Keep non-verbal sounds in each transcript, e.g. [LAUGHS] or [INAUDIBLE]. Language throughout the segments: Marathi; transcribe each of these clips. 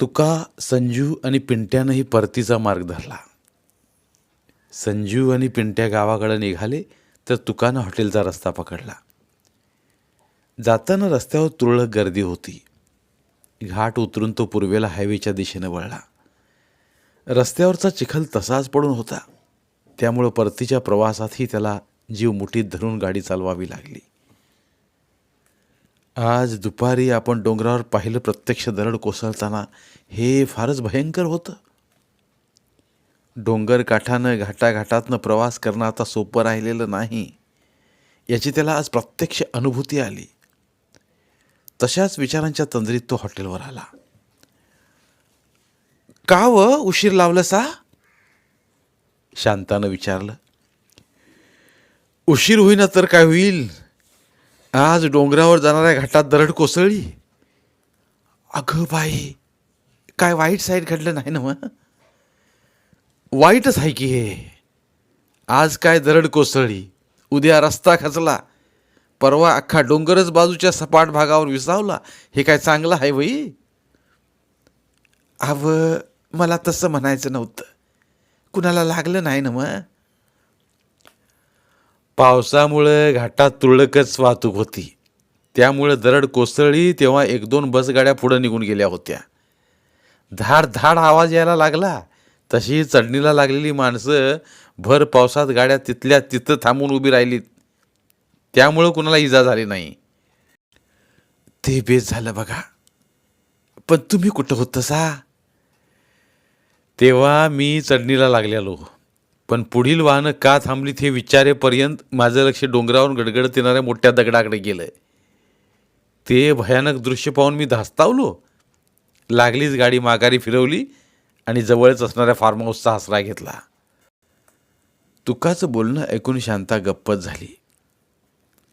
तुका संजू आणि पिंट्यानंही परतीचा मार्ग धरला. संजू आणि पिंट्या गावाकडे निघाले तर तुकानं हॉटेलचा रस्ता पकडला. जाताना रस्त्यावर तुरळक गर्दी होती. घाट उतरून तो पूर्वेला हायवेच्या दिशेनं वळला. रस्त्यावरचा चिखल तसाच पडून होता. त्यामुळं परतीच्या प्रवासातही त्याला जीव मुठीत धरून गाडी चालवावी लागली. आज दुपारी आपण डोंगरावर पाहिलं प्रत्यक्ष दरड कोसळताना हे फारच भयंकर होतं. डोंगर काठानं घाटाघाटातनं प्रवास करणं आता सोपं राहिलेलं नाही. याची त्याला आज प्रत्यक्ष अनुभूती आली. तशाच विचारांच्या तंद्रीत तो हॉटेलवर आला. का व? उशीर लावलं सा शांतानं विचारलं. उशीर होईना तर काय होईल? आज डोंगरावर जाणाऱ्या घाटात दरड कोसळली. अगं बाई काय वाईट साईड घडलं नाही ना मग वाईटच आहे की हे. आज काय दरड कोसळली उद्या रस्ता खचला. परवा अख्खा डोंगरच बाजूच्या सपाट भागावर विसावला. हे काय चांगलं आहे वई अव मला तसं म्हणायचं नव्हतं. कुणाला लागलं नाही ना मग पावसामुळं घाटात तुरळकच वाहतूक होती. त्यामुळं दरड कोसळली तेव्हा एक दोन बसगाड्या पुढं निघून गेल्या होत्या. धाड धाड आवाज यायला लागला. तशी चढणीला लागलेली माणसं भर पावसात गाड्या तिथल्या तिथं थांबून उभी राहिलीत. त्यामुळं कुणाला इजा झाली नाही. ते बेस झालं बघा. पण तुम्ही कुठं होतं सा? तेव्हा मी चढणीला लागलेलो. पण पुढील वाहनं का थांबलीत हे विचारेपर्यंत माझं लक्ष डोंगरावरून गडगडत येणाऱ्या मोठ्या दगडाकडे गेलं ते भयानक दृश्य पाहून मी धास्तावलो. लागलीच गाडी माघारी फिरवली आणि जवळच असणाऱ्या फार्म हाऊसचा आसरा घेतला. तुकाचं बोलणं ऐकून शांता गप्पच झाली.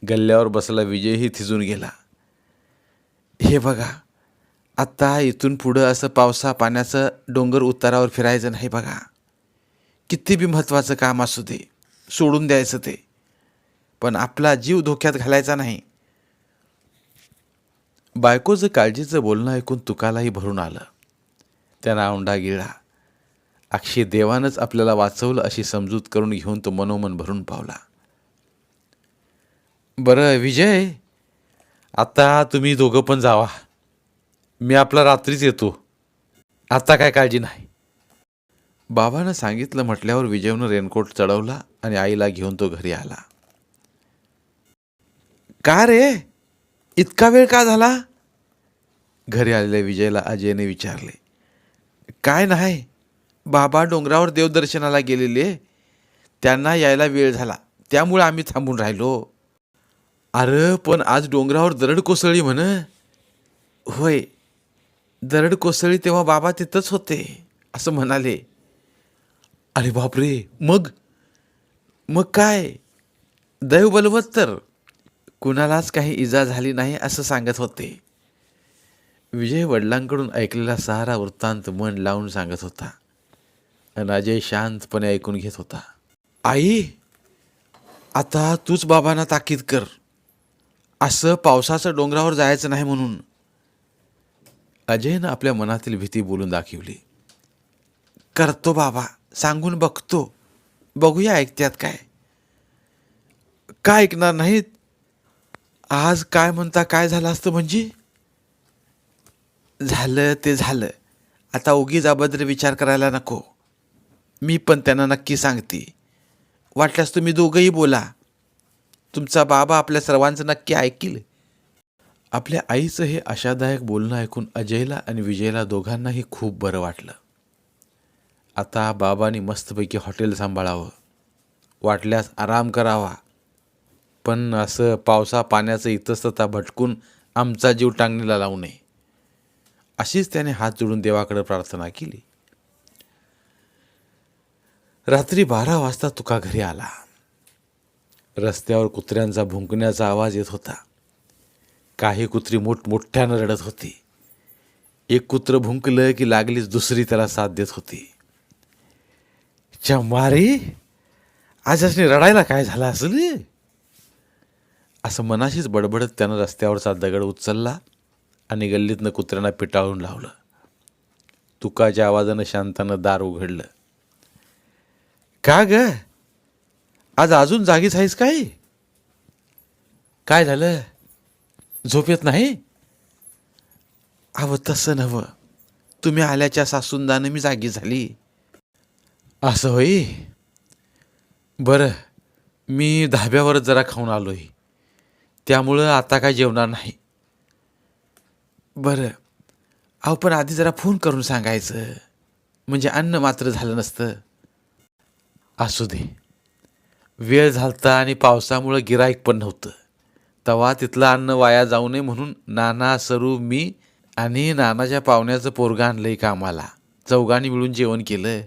गल्ल्यावर बसला विजयही थिजून गेला. हे बघा आत्ता इथून पुढं असं पावसा पाण्याचं डोंगर उतारावर फिरायचं नाही बघा. किती बी महत्त्वाचं काम असू दे सोडून द्यायचं ते. पण आपला जीव धोक्यात घालायचा नाही. बायकोचं काळजीचं बोलणं ऐकून तुकालाही भरून आलं. त्यानं औंढा गिळला. अक्षय देवानंच आपल्याला वाचवलं अशी समजूत करून घेऊन तो मनोमन भरून पावला. बरं विजय आता तुम्ही दोघं पण जावा. मी आपला रात्रीच येतो. आता काय काळजी नाही. बाबानं सांगितलं म्हटल्यावर विजयनं रेनकोट चढवला आणि आईला घेऊन तो घरी आला. का रे? इतका वेळ का झाला? घरी आलेल्या विजयला अजयने विचारले. काय नाही बाबा डोंगरावर देवदर्शनाला गेलेले. त्यांना यायला वेळ झाला. त्यामुळे आम्ही थांबून राहिलो. अरे पण आज डोंगरावर दरड कोसळली म्हण. होय दरड कोसळी तेव्हा बाबा तिथंच होते असं म्हणाले. अरे बापरे मग? मग काय? दैव बलवत तर. कुणालाच काही इजा झाली नाही असं सांगत होते. विजय वडिलांकडून ऐकलेला सहारा वृत्तांत मन लावून सांगत होता. आणि अजय शांतपणे ऐकून घेत होता. आई आता तूच बाबांना ताकीद कर. असं पावसाचं डोंगरावर जायचं नाही म्हणून. अजयनं आपल्या मनातील भीती बोलून दाखवली. करतो बाबा. सांगून बघतो. बघूया ऐकत्यात काय? काय ऐकणार नाहीत? आज काय म्हणता काय झालं असतं म्हणजे? झालं ते झालं. आता उगीच अभद्र विचार करायला नको. मी पण त्यांना नक्की सांगते. वाटल्यास तुम्ही दोघंही बोला. तुमचा बाबा आपल्या सर्वांचं नक्की ऐकील. आपल्या आईचं हे आशादायक बोलणं ऐकून अजयला आणि विजयला दोघांनाही खूप बरं वाटलं. आता बाबांनी मस्तपैकी हॉटेल सांभाळावं. वाटल्यास आराम करावा. पण असं पावसा पाण्याचं इतस्तता भटकून आमचा जीव टांगणीला लावू नये. अशीच त्याने हात जोडून देवाकडे प्रार्थना केली. रात्री बारा वाजता तुका घरी आला. रस्त्यावर कुत्र्यांचा भुंकण्याचा आवाज येत होता. काही कुत्री मोठमोठ्यानं रडत होती. एक कुत्र भुंकलं की लागलीच दुसरी त्याला साथ देत होती. चमारी आज असणे रडायला काय झालं असेल? असं मनाशीच बडबडत त्यानं रस्त्यावरचा दगड उचलला आणि गल्लीतनं कुत्र्यांना पिटाळून लावलं. तुकाच्या आवाजानं शांतानं दार उघडलं. का ग? आज अजून जागीच आहेस काय? काय झालं? झोप येत नाही? अव तसं नवं तुम्ही आल्याच्या सासूंदानं मी जागी झाली. असं होई? बरं मी धाब्यावरच जरा खाऊन आलो आहे त्यामुळं आता काय जेवणार नाही. बरं अहो पण आधी जरा फोन करून सांगायचं. म्हणजे अन्न मात्र झालं नसतं. असू दे. वेळ झालता आणि पावसामुळं गिराईक पण नव्हतं. तवा तिथलं अन्न वाया जाऊ नये म्हणून नाना सरू मी आणि नानाच्या पाहुण्याचं पोरगं आहे कामाला. चौघांनी मिळून जेवण केलं.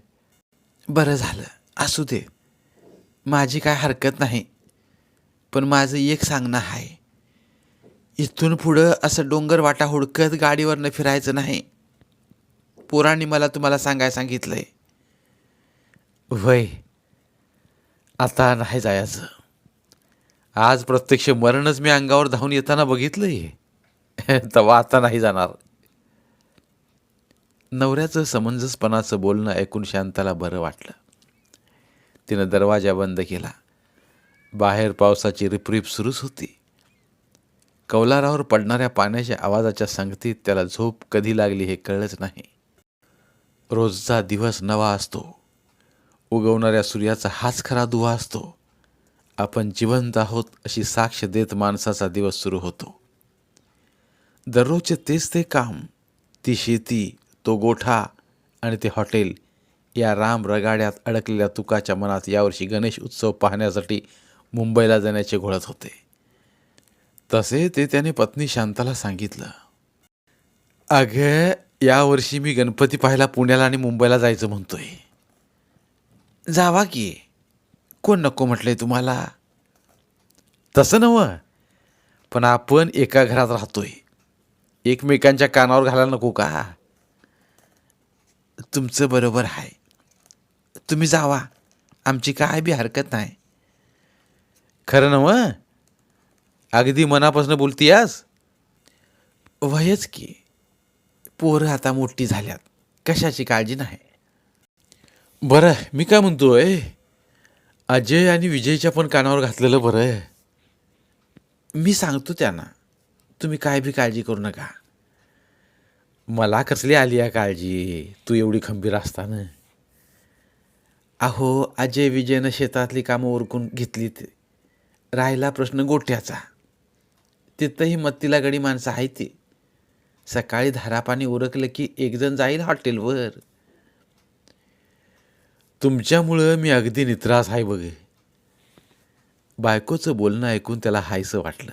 बरं झालं. असू दे. माझी काय हरकत नाही. पण माझं एक सांगणं आहे. इथून पुढं असं डोंगर वाटा हुडकत गाडीवरनं फिरायचं नाही. पोरांनी मला तुम्हाला सांगाय आहे वय. आता नाही जायचं. आज प्रत्यक्ष मरणच मी अंगावर धावून येताना बघितलं आहे [LAUGHS] तेव्हा आता नाही जाणार. नवऱ्याचं समंजसपणाचं बोलणं ऐकून शांताला बरं वाटलं. तिनं दरवाजा बंद केला. बाहेर पावसाची रिपरिप सुरूच होती. कौलारावर पडणाऱ्या पाण्याच्या आवाजाच्या संगतीत त्याला झोप कधी लागली हे कळलंच नाही. रोजचा दिवस नवा असतो. उगवणाऱ्या सूर्याचा हाच खरा दुवा असतो. आपण जिवंत आहोत अशी साक्ष देत माणसाचा दिवस सुरू होतो. दररोजचे तेच ते काम. ती शेती तो गोठा आणि ते हॉटेल या राम रगाड्यात अडकलेल्या तुकाच्या मनात यावर्षी गणेश उत्सव पाहण्यासाठी मुंबईला जाण्याचे घोळत होते. तसे ते त्याने पत्नी शांताला सांगितलं. अगं यावर्षी मी गणपती पाहायला पुण्याला आणि मुंबईला जायचं म्हणतोय. जावा की. कोण नको म्हटलंय तुम्हाला? तसं नवं पण आपण एका घरात राहतोय. एकमेकांच्या कानावर घालायला नको का? तुमचं बरोबर आहे. तुम्ही जावा. आमची काय बी हरकत नाही. खरं नवं अगदी मनापासून बोलती आज वयच की. पोरं आता मोठी झाल्यात. कशाची काळजी नाही. बरं मी काय म्हणतोय? अजय आणि विजयच्या पण कानावर घातलेलं बरं आहे. मी सांगतो त्यांना. तुम्ही काय बी काळजी करू नका. मला कसली आली आहे काळजी? तू एवढी खंबीर असताना. अहो अजय विजयनं शेतातली कामं उरकून घेतली राहिला प्रश्न गोठ्याचा तिथंही मत्तीला गडी माणसं आहे ती. सकाळी धारापाणी उरकलं की एकजण जाईल हॉटेलवर. तुमच्यामुळं मी अगदी नित्रास आहे बघे. बायकोचं बोलणं ऐकून त्याला हायसं वाटलं.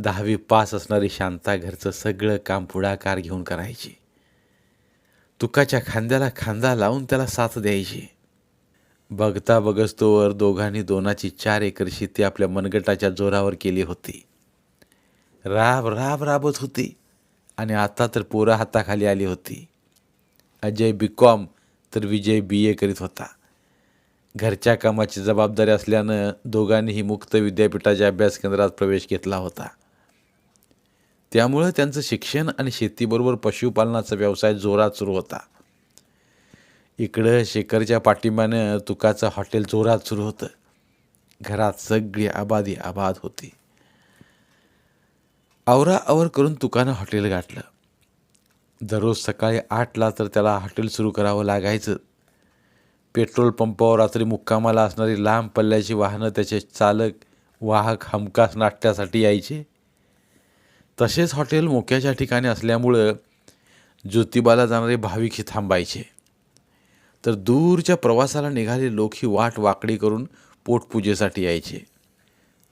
दहावी पास असणारी शांता घरचं सगळं काम पुढाकार घेऊन करायची. तुकाच्या खांद्याला खांदा लावून त्याला साथ द्यायची. बघता बघस्तोवर दोघांनी दोनाची चार एकर शेती आपल्या मनगटाच्या जोरावर केली होती. राब राब राबत होती आणि आता तर पोरं हाताखाली आली होती. अजय बी कॉम तर विजय बी ए करीत होता. घरच्या कामाची जबाबदारी असल्यानं दोघांनीही मुक्त विद्यापीठाच्या अभ्यास केंद्रात प्रवेश घेतला होता. त्यामुळं त्यांचं शिक्षण आणि शेतीबरोबर पशुपालनाचा व्यवसाय जोरात सुरू होता. इकडं शेखरच्या पाठिंब्यानं तुकाचं हॉटेल जोरात सुरू होतं. घरात सगळी आबादी आबाद होती. आवरा आवर करून तुकानं हॉटेल गाठलं. दररोज सकाळी आठला तर त्याला हॉटेल सुरू करावं लागायचं. पेट्रोल पंपावर रात्री मुक्कामाला असणारी लांब पल्ल्याची वाहनं त्याचे चालक वाहक हमखास नाट्यासाठी यायचे. तसेच हॉटेल मोक्याच्या ठिकाणी असल्यामुळं ज्योतिबाला जाणारे भाविक थांबायचे. तर दूरच्या प्रवासाला निघाले लोक ही वाट वाकडी करून पोटपूजेसाठी यायचे.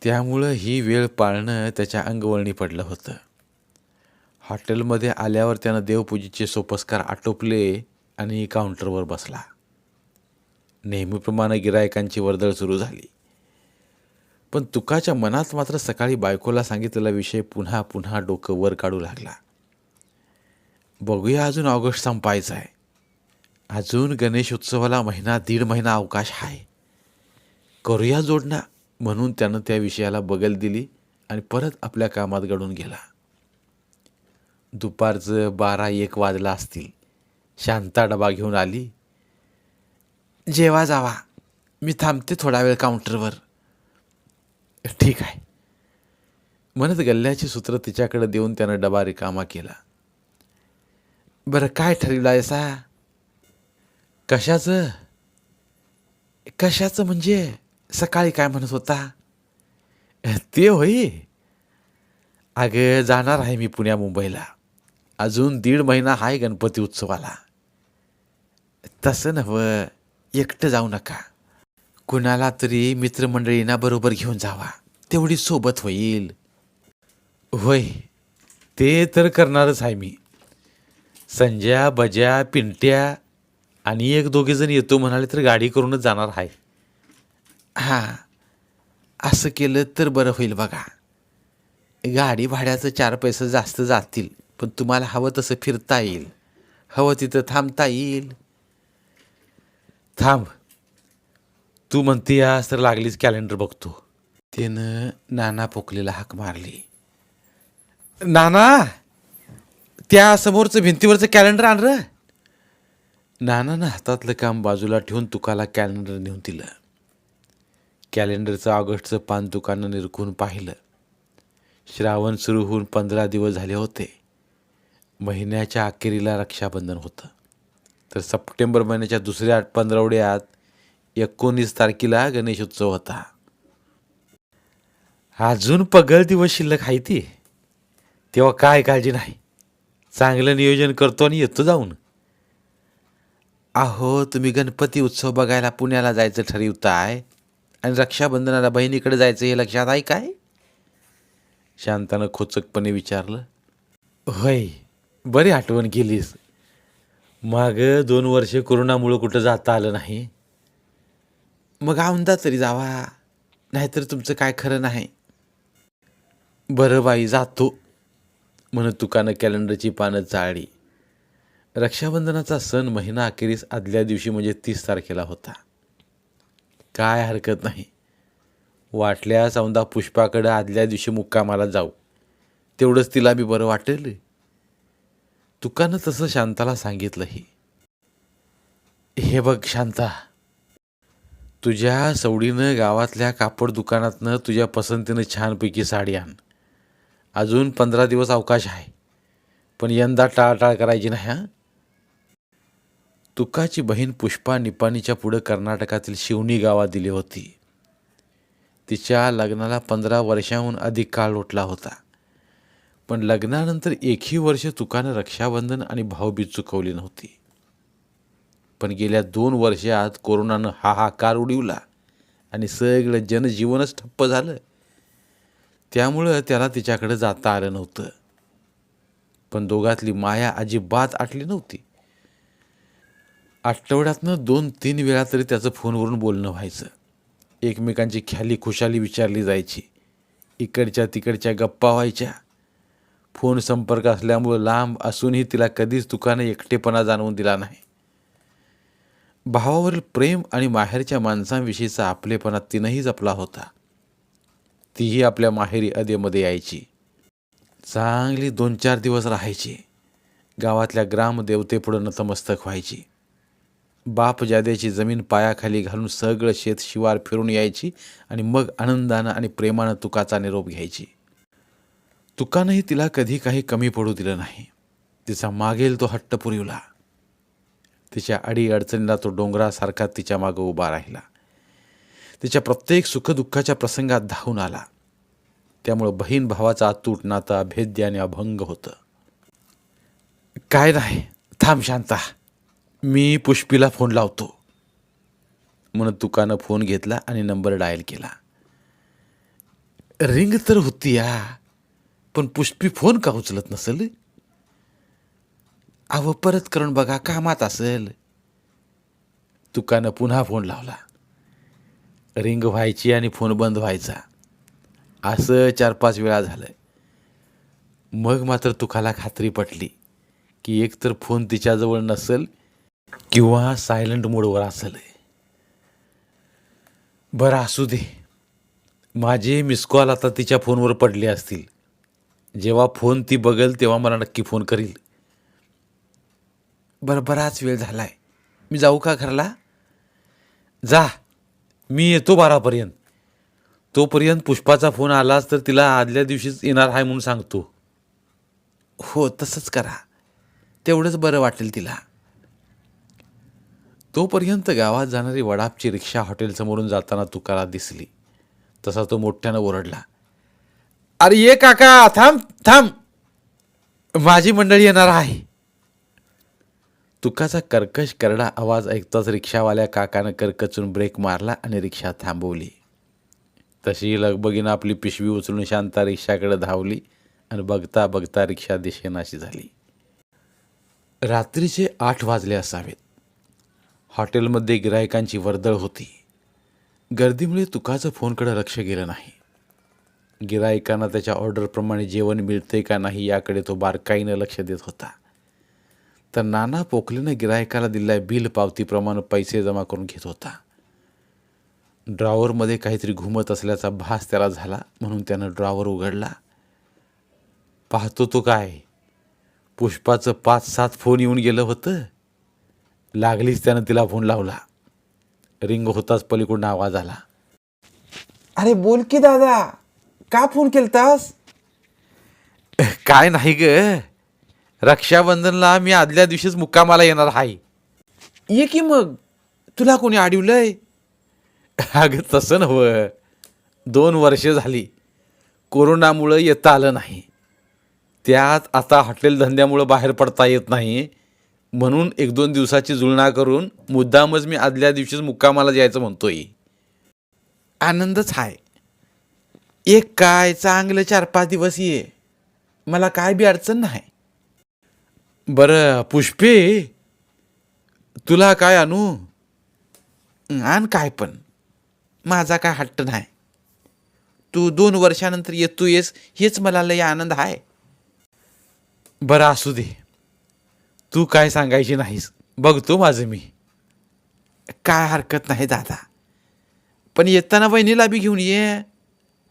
त्यामुळं ही वेळ पाळणं त्याच्या अंगवळणी पडलं होतं. हॉटेलमध्ये आल्यावर त्यानं देवपूजेचे सोपस्कार आटोपले आणि काउंटरवर बसला. नेहमीप्रमाणे गिरायकांची वर्दळ सुरू झाली. पण तुकाच्या मनात मात्र सकाळी बायकोला सांगितलेला विषय पुन्हा पुन्हा डोकं वर काढू लागला. बघूया अजून ऑगस्ट संपायचा आहे. अजून गणेश उत्सवाला महिना दीड महिना अवकाश आहे. करूया जोडणा म्हणून त्यानं त्या विषयाला बगल दिली आणि परत आपल्या कामात घडून गेला. दुपारचं बारा एक वाजला असतील. शांता डबा घेऊन आली. जेवा जावा. मी थांबते थोडा वेळ काउंटरवर ठीक आहे. म्हणत गल्ल्याची सूत्र तिच्याकडे देऊन त्यानं डबा रिकामा केला. बरं काय ठरवलं आहे सा कशाचं? कशाचं म्हणजे? सकाळी काय म्हणत होता? ते होई. अगं जाणार आहे मी पुण्या मुंबईला. अजून दीड महिना आहे गणपती उत्सवाला. तसं नव्हं एकटं जाऊ नका. कुणाला तरी मित्रमंडळींना बरोबर घेऊन जावा. तेवढी सोबत होईल. होय ते तर करणारच आहे मी. संजया बज्या पिंट्या आणि एक दोघेजण येतो म्हणाले तर गाडी करूनच जाणार आहे. हां असं केलं तर बरं होईल बघा. गाडी भाड्याचं चार पैसे जास्त जातील पण तुम्हाला हवं तसं फिरता येईल. हवं तिथं थांबता येईल. थांब. तू म्हणतीयास तर लागलीच कॅलेंडर बघतो. त्यानं नाना पोकलेला हाक मारली. नाना त्या समोरचं भिंतीवरचं कॅलेंडर आण र. नानानं हातातलं काम बाजूला ठेवून तुकाला कॅलेंडर नेऊन दिलं. कॅलेंडरचं ऑगस्टचं पान दुकानं निरखून पाहिलं. श्रावण सुरू होऊन पंधरा दिवस झाले होते. महिन्याच्या अखेरीला रक्षाबंधन होतं. तर सप्टेंबर महिन्याच्या दुसऱ्या पंधरवड्यात एकोणीस तारखेला गणेशोत्सव होता. अजून पगल दिवस शिल्लक आहे ती. तेव्हा काय काळजी नाही. चांगलं नियोजन करतो आणि येतो जाऊन. अहो तुम्ही गणपती उत्सव बघायला पुण्याला जायचं ठरवताय? आणि रक्षाबंधनाला बहिणीकडे जायचं हे लक्षात आहे काय? शांतानं खोचकपणे विचारलं. होय बरी आठवण केलीस. मागं दोन वर्षे कोरोनामुळं कुठं जाता आलं नाही. मग औंदा तरी जावा. नाहीतर तुमचं काय खरं नाही. बरं बाई जातो. म्हणत तुकानं कॅलेंडरची पानं चाळली रक्षाबंधनाचा सण महिना अखेरीस आदल्या दिवशी म्हणजे तीस तारखेला होता. काय हरकत नाही. वाटल्यास औंदा पुष्पाकडं आदल्या दिवशी मुक्कामाला जाऊ. तेवढंच तिला बी बरं वाटेल. तुकानं तसं शांताला सांगितलंही. हे बघ शांता तुझ्या सवडीनं गावातल्या कापड दुकानातनं तुझ्या पसंतीनं छानपैकी साडी आण. अजून पंधरा दिवस अवकाश आहे. पण यंदा टाळटाळ करायची नाही हां? तुकाची बहीण पुष्पा निपाणीच्या पुढं कर्नाटकातील शिवणी गावात दिली होती. तिच्या लग्नाला पंधरा वर्षाहून अधिक काळ लोटला होता. पण लग्नानंतर एकही वर्ष तुकानं रक्षाबंधन आणि भाऊबीज चुकवली नव्हती. पण गेल्या दोन वर्षात कोरोनानं हाहाकार उडवला आणि सगळं जनजीवनच ठप्प झालं. त्यामुळं त्याला तिच्याकडे जाता आलं नव्हतं. पण दोघातली माया अजिबात आटली नव्हती. आठवड्यातनं दोन तीन वेळा तरी त्याचं फोनवरून बोलणं व्हायचं. एकमेकांची ख्याली खुशाली विचारली जायची. इकडच्या तिकडच्या गप्पा व्हायच्या. फोन संपर्क असल्यामुळं लांब असूनही तिला कधीच तुकाने एकटेपणा जाणवून दिला नाही. भावावरील प्रेम आणि माहेरच्या माणसांविषयीचा आपलेपणा तिनंही जपला होता. तीही आपल्या माहेरी अदेमध्ये यायची. चांगली दोन चार दिवस राहायची. गावातल्या ग्रामदेवतेपुढं नतमस्तक व्हायची. बाप जाद्याची जमीन पायाखाली घालून सगळं शेत शिवार फिरून यायची आणि मग आनंदानं आणि प्रेमानं तुकाचा निरोप घ्यायची. तुकानंही तिला कधी काही कमी पडू दिलं नाही. तिचा मागेल तो हट्ट पुरवला. तिच्या अडीअडचणीला तो डोंगरासारखा तिच्या मागं उभा राहिला. तिच्या प्रत्येक सुखदुःखाच्या प्रसंगात धावून आला. त्यामुळं बहीण भावाचा अतूट नाता अभेद्य आणि अभंग होतं. काय नाही थांब शांता. मी पुष्पीला फोन लावतो. म्हणून तुकानं फोन घेतला आणि नंबर डायल केला. रिंग तर होती या पण पुष्पी फोन का उचलत नसेल? अहो परत करून बघा कामात असेल. तुकानं पुन्हा फोन लावला. रिंग व्हायची आणि फोन बंद व्हायचा. असं चार पाच वेळा झालं मग मात्र तुकाला खात्री पटली की एकतर फोन तिच्याजवळ नसेल किंवा सायलंट मोडवर असेल बरं असू दे. माझे मिस कॉल आता तिच्या फोनवर पडले असतील. जेव्हा फोन ती बघेल तेव्हा मला नक्की फोन करील. बरं बराच वेळ झालाय. मी जाऊ का घरला? जा. मी येतो बारापर्यंत. तोपर्यंत पुष्पाचा फोन आलाच तर तिला आदल्या दिवशीच येणार आहे म्हणून सांगतो. हो तसंच करा. तेवढंच बरं वाटेल तिला. तोपर्यंत गावात जाणारी वडापची रिक्षा हॉटेलसमोरून जाताना तुकाला दिसली. तसा तो मोठ्यानं ओरडला. अरे ये काका थांब थांब. माझी मंडळी येणार आहे. तुकाचा कर्कश करडा आवाज ऐकताच रिक्षावाल्या काकानं करकचून ब्रेक मारला आणि रिक्षा थांबवली. तशी लगबगीनं आपली पिशवी उचलून शांता रिक्षाकडे धावली आणि बघता बघता रिक्षा दिशेनाशी झाली. रात्रीचे आठ वाजले असावेत. हॉटेलमध्ये गिरायकांची वर्दळ होती. गर्दीमुळे तुकाचं फोनकडे लक्ष गेलं नाही. गिरायकांना त्याच्या ऑर्डरप्रमाणे जेवण मिळते का नाही याकडे तो बारकाईनं लक्ष देत होता. तर नाना पोखलेनं गिरायकाला दिलेल्या बिल पावतीप्रमाणे पैसे जमा करून घेत होता. ड्रॉवरमध्ये काहीतरी घुमत असल्याचा भास त्याला झाला म्हणून त्यानं ड्रॉवर उघडला. पाहतो तो काय? पुष्पाचं पाच सात फोन येऊन गेलं होतं. लागलीच त्यानं तिला फोन लावला. रिंग होताच पलीकडून आवाज आला. अरे बोल की दादा का फोन केलतास? काय नाही ग. रक्षाबंधनला मी आदल्या दिवशीच मुक्कामाला येणार आहे. ये की मग? तुला कोणी अडवलंय अगं तसं नव्हं. दोन वर्ष झाली. कोरोनामुळं येता आलं नाही. त्यात आता हॉटेल धंद्यामुळं बाहेर पडता येत नाही. म्हणून एक दोन दिवसाची जुळणा करून मुद्दामच मी आदल्या दिवशीच मुक्कामाला जायचं म्हणतोय. आनंदच आहे एक काय चांगलं चार पाच दिवस ये. मला काय बी अडचण नाही. बरं पुष्पे तुला काय आणू? आण काय पण. माझा काय हट्ट नाही. तू दोन वर्षानंतर येतो येस हेच मला लय आनंद आहे. बरं असू दे. तू काय सांगायची नाहीस. बघतो माझं मी. काय हरकत नाही दादा. पण येताना वहिनीला बी घेऊन ये.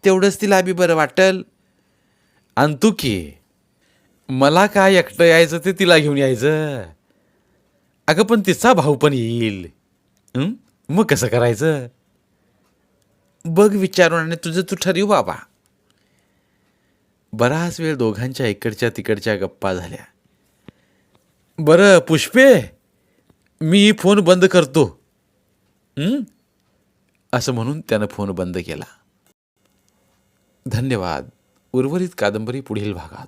तेवढंच तिला बी बरं वाटल. आणतो की? मला काय एकटं यायचं ते तिला घेऊन यायचं? अगं पण तिचा भाऊ पण येईल. मग कसं करायचं? बघ विचारून आणि तुझं तू ठरव बाबा. बराच वेळ दोघांच्या इकडच्या तिकडच्या गप्पा झाल्या. बरं पुष्पे मी फोन बंद करतो. असं म्हणून त्यानं फोन बंद केला. धन्यवाद. उर्वरित कादंबरी पुढील भागात.